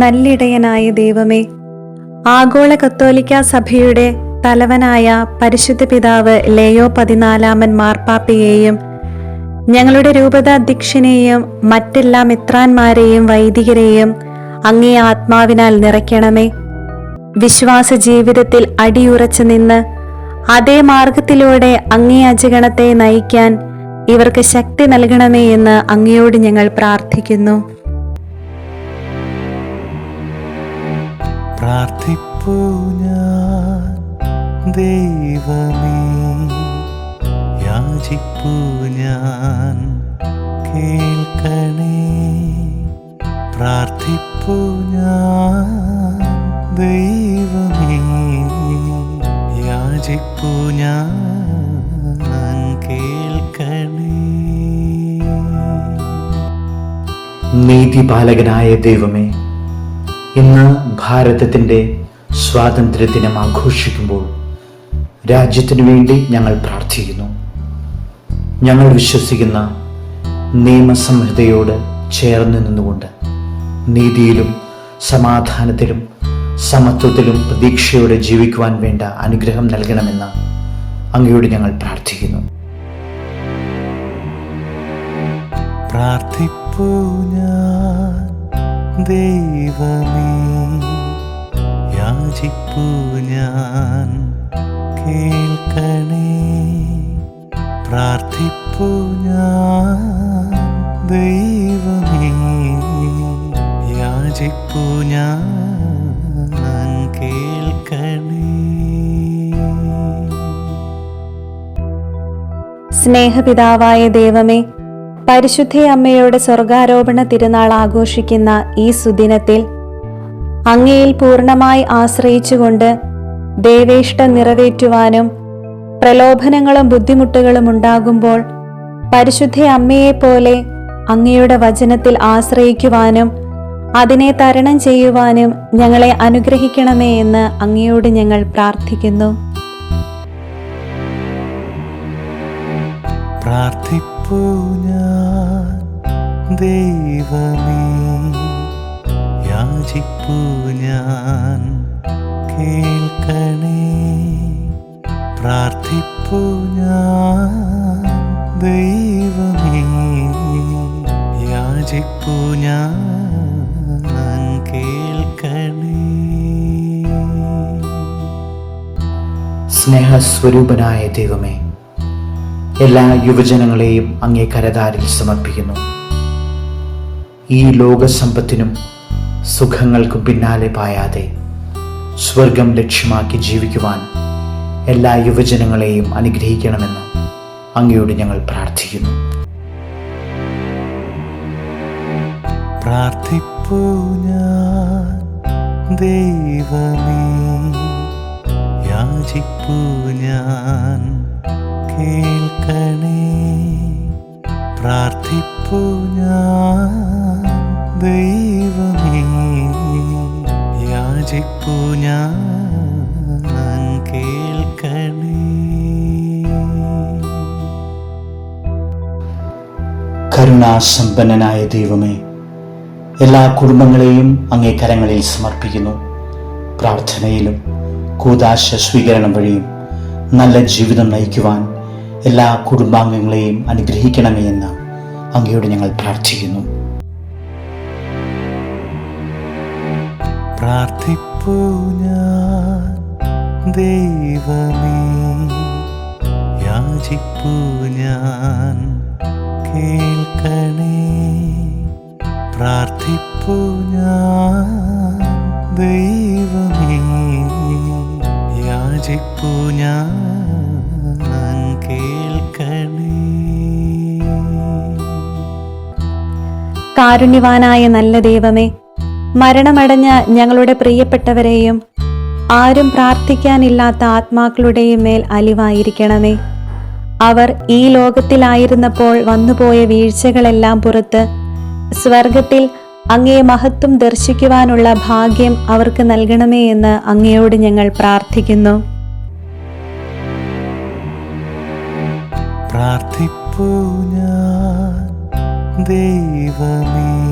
നല്ലിടയനായ ദൈവമേ ആഗോള കത്തോലിക്ക സഭയുടെ തലവനായ പരിശുദ്ധ പിതാവ് ലേയോ പതിനാലാമൻ മാർപ്പാപ്പയെയും ഞങ്ങളുടെ രൂപതാധ്യക്ഷനെയും മറ്റെല്ലാ മിത്രാന്മാരെയും വൈദികരെയും അങ്ങേ ആത്മാവിനാൽ നിറയ്ക്കണമേ. വിശ്വാസ ജീവിതത്തിൽ അടിയുറച്ചു നിന്ന് അതേ മാർഗത്തിലൂടെ അങ്ങേ അജഗണത്തെ നയിക്കാൻ ഇവർക്ക് ശക്തി നൽകണമേ എന്ന് അങ്ങയോട് ഞങ്ങൾ പ്രാർത്ഥിക്കുന്നു. പ്രാർത്ഥിപ്പൂ ഞാൻ. ദൈവമേ യാചിപ്പൂ ഞാൻ. കേൾക്കണേ പ്രാർത്ഥിപ്പൂ ഞാൻ. ദൈവമേ യാചിപ്പൂ ഞാൻ. കേൾക്കണേ. നീതിപാലകനായ ദൈവമേ ഇന്ന് ഭാരതത്തിന്റെ സ്വാതന്ത്ര്യദിനം ആഘോഷിക്കുമ്പോൾ രാജ്യത്തിനു വേണ്ടി ഞങ്ങൾ പ്രാർത്ഥിക്കുന്നു. ഞങ്ങൾ വിശ്വസിക്കുന്ന നിയമസംഹിതയോട് ചേർന്ന് നിന്നുകൊണ്ട് നീതിയിലും സമാധാനത്തിലും സമത്വത്തിലും പ്രതീക്ഷയോടെ ജീവിക്കുവാൻ വേണ്ട അനുഗ്രഹം നൽകണമെന്ന് അങ്ങയോട് ഞങ്ങൾ പ്രാർത്ഥിക്കുന്നു. പ്രാർത്ഥിപ്പൂ ഞാൻ ദൈവമേ യാചിപ്പൂ ഞാൻ കേൾക്കണേ. പ്രാർത്ഥിപ്പൂ ഞാൻ ദൈവമേ യാചിപ്പൂ ഞാൻ സ്നേഹപിതാവായ ദൈവമേ പരിശുദ്ധ അമ്മയുടെ സ്വർഗാരോപണ തിരുനാൾ ആഘോഷിക്കുന്ന ഈ സുദിനത്തിൽ അങ്ങയിൽ പൂർണമായി ആശ്രയിച്ചുകൊണ്ട് ദേവേഷ്ടം നിറവേറ്റുവാനും പ്രലോഭനങ്ങളും ബുദ്ധിമുട്ടുകളും ഉണ്ടാകുമ്പോൾ പരിശുദ്ധ അമ്മയെപ്പോലെ അങ്ങയുടെ വചനത്തിൽ ആശ്രയിക്കുവാനും അതിനെ തരണം ചെയ്യുവാനും ഞങ്ങളെ അനുഗ്രഹിക്കണമേ എന്ന് അങ്ങയോട് ഞങ്ങൾ പ്രാർത്ഥിക്കുന്നു. പ്രാർത്ഥിപ്പൂ ദൈവമേ യാചിപ്പൂ ഞാൻ കേൾക്കണേ. പ്രാർത്ഥിപ്പൂ ഞാൻ ദൈവമേ യാചിപ്പൂ ഞാൻ സ്നേഹസ്വരൂപനായ ദൈവമേ എല്ലാ യുവജനങ്ങളെയും അങ്ങേ കരതാരിൽ സമർപ്പിക്കുന്നു. ഈ ലോകസമ്പത്തിനും സുഖങ്ങൾക്കും പിന്നാലെ പായാതെ സ്വർഗം ലക്ഷ്യമാക്കി ജീവിക്കുവാൻ എല്ലാ യുവജനങ്ങളെയും അനുഗ്രഹിക്കണമെന്ന് അങ്ങയോട് ഞങ്ങൾ പ്രാർത്ഥിക്കുന്നു. ദൈവമേ യാചിപ്പൂ ദൈവമേ യാചിപ്പു ഞാൻ കേൾക്കണേ. കരുണാസമ്പന്നനായ ദൈവമേ എല്ലാ കുടുംബങ്ങളെയും അങ്ങേ കരങ്ങളിൽ സമർപ്പിക്കുന്നു. പ്രാർത്ഥനയിലും കൂതാശ സ്വീകരണം വഴിയും നല്ല ജീവിതം നയിക്കുവാൻ എല്ലാ കുടുംബാംഗങ്ങളെയും അനുഗ്രഹിക്കണമേ എന്ന് അങ്ങയോട് ഞങ്ങൾ പ്രാർത്ഥിക്കുന്നു. പ്രാർത്ഥിപ്പൂ ഞാൻ. ദൈവമേ യാചിപ്പൂ ഞാൻ. കേൾക്കണേ പ്രാർത്ഥിപ്പൂ ഞാൻ. ദൈവമേ യാചിപ്പൂ ഞാൻ. കാരുണ്യവാനായ നല്ല ദൈവമേ മരണമടഞ്ഞ ഞങ്ങളുടെ പ്രിയപ്പെട്ടവരെയും ആരും പ്രാർത്ഥിക്കാനില്ലാത്ത ആത്മാക്കളുടെയും മേൽ അലിവായിരിക്കണമേ. അവർ ഈ ലോകത്തിലായിരുന്നപ്പോൾ വന്നുപോയ വീഴ്ചകളെല്ലാം പുറത്ത് സ്വർഗത്തിൽ അങ്ങേ മഹത്വം ദർശിക്കുവാനുള്ള ഭാഗ്യം അവർക്ക് നൽകണമേ എന്ന് അങ്ങയോട് ഞങ്ങൾ പ്രാർത്ഥിക്കുന്നു. പ്രാർത്ഥിപ്പൂ ദൈവമേ.